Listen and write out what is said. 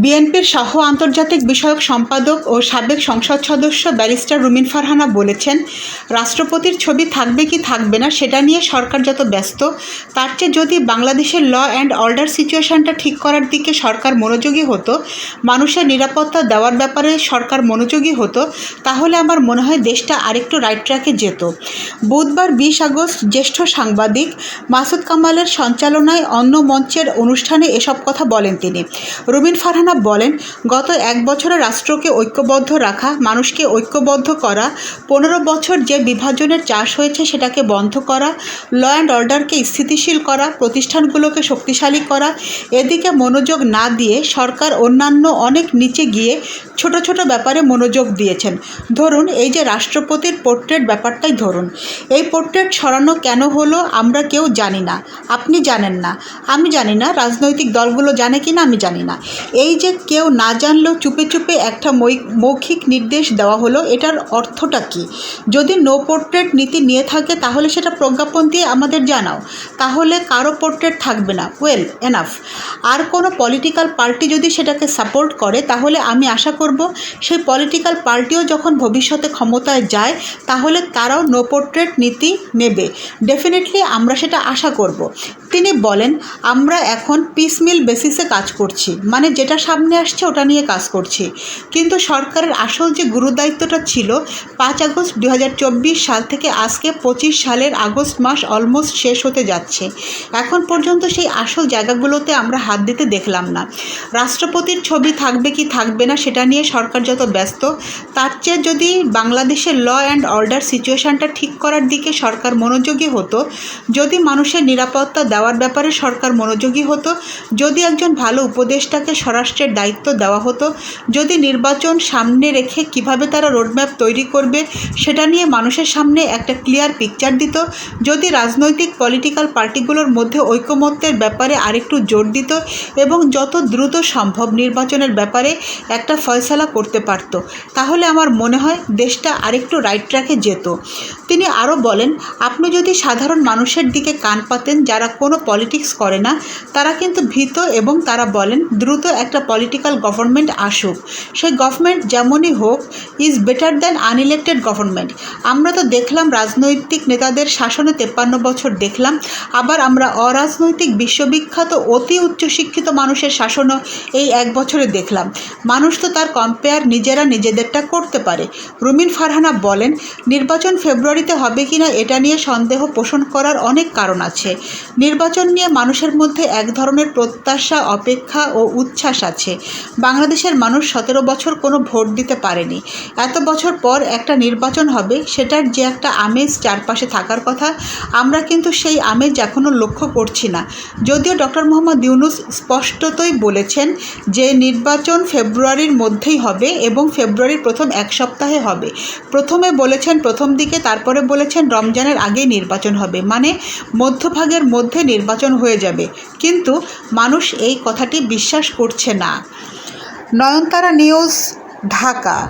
বিএনপির সহ আন্তর্জাতিক বিষয়ক সম্পাদক ও সাবেক সংসদ সদস্য ব্যারিস্টার রুমিন ফারহানা বলেছেন, রাষ্ট্রপতির ছবি থাকবে কি থাকবে না সেটা নিয়ে সরকার যত ব্যস্ত, তার চেয়ে যদি বাংলাদেশের ল অ্যান্ড অর্ডার সিচুয়েশনটা ঠিক করার দিকে সরকার মনোযোগী হতো, মানুষের নিরাপত্তা দেওয়ার ব্যাপারে সরকার মনোযোগী হতো, তাহলে আমার মনে হয় দেশটা আরেকটু রাইট ট্র্যাকে যেত। বুধবার বিশ আগস্ট জ্যেষ্ঠ সাংবাদিক মাসুদ কামালের সঞ্চালনায় অন্য মঞ্চের অনুষ্ঠানে এসব কথা বলেন তিনি। রুবিন ফারহানা বলেন, গত এক বছরে রাষ্ট্রকে ঐক্যবদ্ধ রাখা, মানুষকে ঐক্যবদ্ধ করা, পনেরো বছর যে বিভাজনের চাষ হয়েছে সেটাকে বন্ধ করা, ল অ্যান্ড অর্ডারকে স্থিতিশীল করা, প্রতিষ্ঠানগুলোকে শক্তিশালী করা, এদিকে মনোযোগ না দিয়ে সরকার অন্যান্য অনেক নিচে গিয়ে ছোট ছোট ব্যাপারে মনোযোগ দিয়েছেন। ধরুন, এই যে রাষ্ট্রপতির পোর্ট্রেট ব্যাপারটাই ধরুন। এই পোর্ট্রেট সরানো কেন হলো আমরা কেউ জানি না। আপনি জানেন না। আমি জানি না রাজনৈতিক দলগুলো জানে কি না আমি জানি না। এই যে কেউ না জানলেও চুপে চুপে একটা মৌখিক নির্দেশ দেওয়া হলো, এটার অর্থটা কি? যদি নো পোর্ট্রেট নীতি নিয়ে থাকে, তাহলে সেটা প্রজ্ঞাপন দিয়ে আমাদের জানাও। তাহলে কারও পোর্ট্রেট থাকবে না। ওয়েল এনাফ আর কোনো পলিটিক্যাল পার্টি যদি সেটাকে সাপোর্ট করে, তাহলে আমি আশা করব সেই পলিটিক্যাল পার্টিও যখন ভবিষ্যতে ক্ষমতায় যায়, তাহলে তারাও নো পোর্ট্রেট নীতি নেবে। ডেফিনেটলি আমরা সেটা আশা করব। তিনি বলেন, আমরা এখন পিসমিল বেসিসে কাজ করছি। মানে যেটা সামনে আসছে, ওটা নিয়ে কাজ করছি। কিন্তু সরকারের আসল যে গুরুদায়িত্বটা ছিল, পাঁচ আগস্ট দু হাজার চব্বিশ সাল থেকে আজকে পঁচিশ সালের আগস্ট মাস অলমোস্ট শেষ হতে যাচ্ছে। এখন পর্যন্ত সেই আসল জায়গাগুলোতে আমরা হাত দিতে দেখলাম না। রাষ্ট্রপতির ছবি থাকবে কি থাকবে না, সেটা নিয়ে সরকার যত ব্যস্ত, তার চেয়ে যদি বাংলাদেশের ল অ্যান্ড অর্ডার সিচুয়েশনটা ঠিক করার দিকে সরকার মনোযোগী হতো, যদি মানুষের নিরাপত্তা দেওয়ার ব্যাপারে সরকার মনোযোগী হতো, যদি একজন ভালো উপদেষ্টাকে স্বরাষ্ট্রের দায়িত্ব দেওয়া হতো। যদি নির্বাচন সামনে রেখে কীভাবে তারা রোডম্যাপ তৈরি করবে, সেটা নিয়ে মানুষের সামনে একটা ক্লিয়ার পিকচার দিত। যদি রাজনৈতিক পলিটিক্যাল পার্টিগুলোর মধ্যে ঐকমত্যের ব্যাপারে আরেকটু জোর দিত এবং যত দ্রুত সম্ভব নির্বাচনের ব্যাপারে একটা ফয়সালা করতে পারত, তাহলে আমার মনে হয় দেশটা আরেকটু রাইট ট্র্যাকে যেত। তিনি আরও বলেন, আপনি যদি সাধারণ মানুষের দিকে কান পাতেন যারা কোনো পলিটিক্স করে না, তারা কিন্তু ভীত এবং তারা বলেন, দ্রুত একটা পলিটিক্যাল গভর্নমেন্ট আসুক, সেই গভর্নমেন্ট যেমনই হোক is better than unelected government আমরা তো দেখলাম রাজনৈতিক নেতাদের শাসনে তেপ্পান্ন বছর দেখলাম, আবার আমরা অরাজনৈতিক বিশ্ববিখ্যাত, অতি উচ্চশিক্ষিত মানুষের শাসনও এই এক বছরে দেখলাম। মানুষ তো তার কম্পেয়ার নিজেরা নিজেদেরটা করতে পারে। রুমিন ফারহানা বলেন, নির্বাচন ফেব্রুয়ারিতে হবে কি না এটা নিয়ে সন্দেহ পোষণ করার অনেক কারণ আছে। নির্বাচন নিয়ে মানুষের মধ্যে এক ধরনের প্রত্যাশা, অপেক্ষা ও উচ্ছ্বাস আছে। বাংলাদেশের মানুষ সতেরো বছর কোনো ভোট দিতে পারেনি। এত বছর পর একটা নির্বাচন হবে, সেটার যে একটা আমেজ চারপাশে থাকার কথা, আমরা কিন্তু সেই আমেজ এখনও লক্ষ্য করছি না। যদিও ডক্টর মোহাম্মদ ইউনুস স্পষ্টতই বলেছেন যে নির্বাচন ফেব্রুয়ারির মধ্যেই হবে এবং ফেব্রুয়ারির প্রথম এক সপ্তাহে হবে। প্রথমে বলেছেন প্রথম দিকে, তারপরে বলেছেন রমজানের আগেই নির্বাচন হবে। মানে মধ্যভাগের মধ্যে নির্বাচন হয়ে যাবে। কিন্তু মানুষ এই কথাটি বিশ্বাস করছে না। নয়নতারা নিউজ ঢাকা।